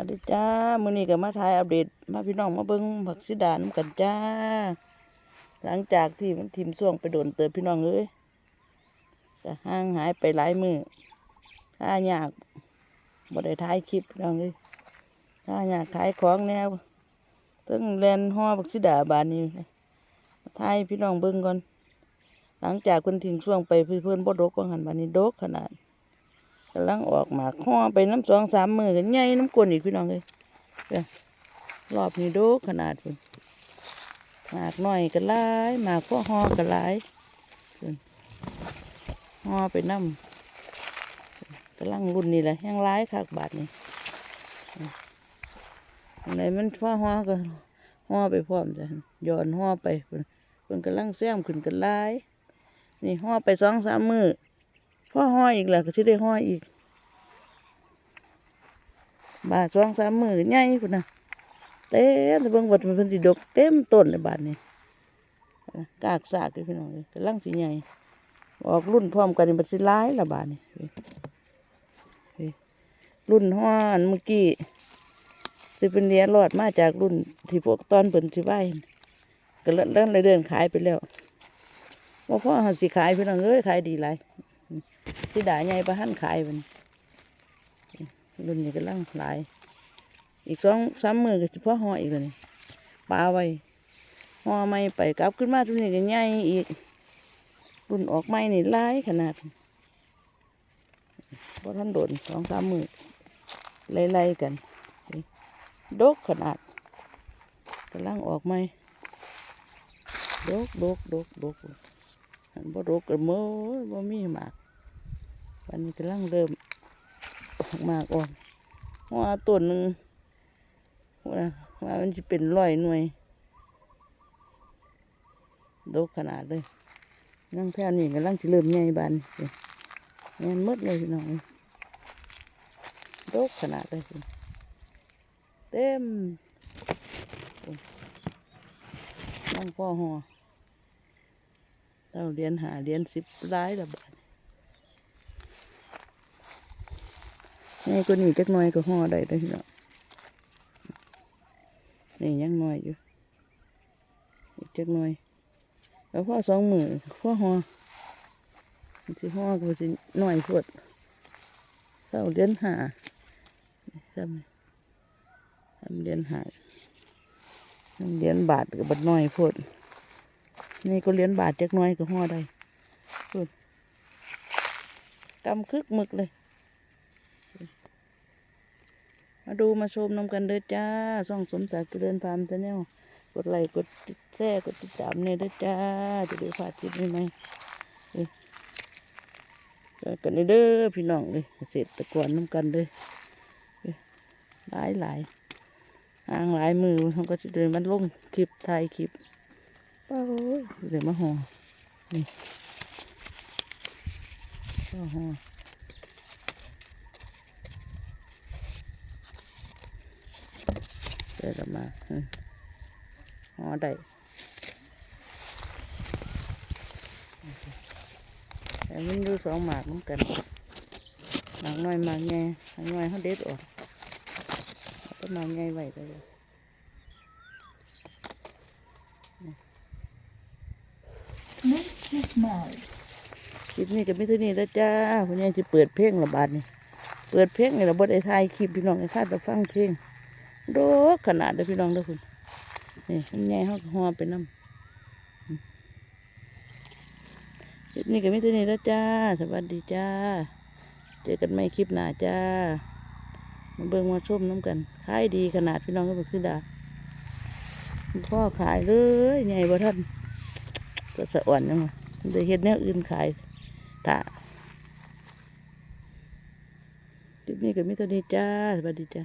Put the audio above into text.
วัสดีจ้ามื้อนี้ก็มาถ่ายอัปเดตมาพี่น้องมาเบิ่งผักสิดาน้ำกันจ้า หลังจากที่มันทิมส่วงไปโดนเติบพี่น้องเอ้ยก็ห่างหายไปหลายมือถ้ายากบ่ได้ถ่ายคลิปพี่น้องเอ้ยถ้ายากขายของแนวตั้งแลนห่อผักสิดาบานนี้มาถ่ายพี่น้องเบิ่งก่อน หลังจากเพิ่นทิ้งช่วงไปเพื่อนบ่ดกว่าหันบานนี้ดกขนาด กำลังออกหมากห่อไปน้ำสองสามมือกันใหญ่น้ำกลนอีกพี่น้องเลยรอบนี้ดกขนาดพุ่นหมากหน้อยกันหลายหมากพ่อห่อกันหลายห่อไปน้ำกำลังรุ่นนี่แหละแห้งร้ายคักบาทนี่อันไหนมันพ่อห่อก็ห่อไปพร้อมจ้ะย้อนห่อไปเพิ่นเพิ่นกำลังแซมขึ้นกันหลาย นี่ห่อไปสองสามมือ พ่อห้อยอีกแหละก็สิได้ห้อยอีก บาทสองสามหมือใหญ่พุ่นนะเต็มเบิ่งวัดมันเพิ่นสิดกเต็มต้นเลยบาทนี้กากสากเลยพี่น้องเอ้ยกำลังสิใหญ่ออกรุ่นพร้อมกันนี่มันสิหลายละบาทนี่รุ่นห้อนเมื่อกี้สิเป็นเรียนรอดมาจากรุ่นที่พวกตอนเปิ่นสิไหวก็เลิ่นเลิ่นเลยเดินขายไปแล้วว่าพ่อหันสิขายพี่น้องเอ้ยขายดีหลาย สิดาใหญ่ประหันขายมันรุ่นนี้กำลังหลาย อีกสองสามมือก็เฉพาะห่ออีกแล้วนี่ปลาไว้ห่อไม่ไปกลับขึ้นมาทุกนี้ก็ใหญ่อีกรุ่นออกไม้นี่ลายขนาดพระท่านโดนสองสามมือไล่ๆกันดกขนาดกำลังออกไม้ดกดกดกดกบ่ดกก็เมื่อบ่มีหมาก วันนี้กำลังเริ่มออกมากอ่อนว่าต้นหนึ่งว่าว่ามันจะเป็นร้อยหน่วยโดกขนาดเลยนั่งแค่นี้กำลังจะเริ่มใหญ่บานเงี้ยมดเลยพี่น้องโดกขนาดเลยเต็มนั่งพ่อหอเต้าเรียนหาเรียนสิบร้ายละบาท นี่ก็นี่จักหน่อยก็ห่อได้เลยพี่น้องนี่ยังน้อยอยู่อีกจักหน่อยแล้วพ่อสองมือพ่อห่อสิห่อก็สิหน่อยพวดเท่าเดือนหาทำทำเดือนหาทำเดือนบาทกับบัดน้อยพวดนี่ก็เลี้ยนบาทจักหน่อยก็ห่อได้พวดกำคึกหมึกเลย มาดูมาชมนำกันเด้อจ้าส่องสมศักดิ์เจริญฟาร์มชาแนลกดไลค์กดติดแชร์กดติดตามเนี่ยเด้อจ้า จะได้พลาดคลิปใหม่ๆเอ้ยเจอกันเด้อพี่น้องเลยเกษตรกรนำกันเลยเอ้ยหลายหลายห่างหลายมือเขาก็จะเดินมันลงคลิปถ่ายคลิปป้าโอ้ยเดี๋ยวมาห่อนี่ป้าห่อ เดี๋ยวเรามาอืมห่อได้แต่มันอยู่สองหมากเหมือนกันหมากน้อยหมากใหญ่หมากน้อยเขาเด็ดออกเอาต้นหมากใหญ่ไว้เลย Make me smile. คลิปนี้ก็ไม่เท่านี้แล้วจ้าคุณยายจะเปิดเพลงระบาดนี่เปิดเพลงนี่เราบ่ได้ถ่ายคลิปพี่น้องให้ข้าจะฟังเพลง โดขนาดเด้อพี่น้องเด้อคุณนี่มันใหญ่เขาก็ห่อไปน้ำคลิปนี้ก็ไม่เท่นี้แล้วจ้า สวัสดีจ้า เจอกันใหม่คลิปหน้าจ้า มาเบิ่งมาชมน้ำกันขายดีขนาดพี่น้องก็บอกสิดาพ่อขายเลยใหญ่บ่ท่านจะสะอ่อนยังไงได้เฮ็ดแนวอื่นขายถ้าคลิปนี้ก็มีเท่นี้จ้า สวัสดีจ้า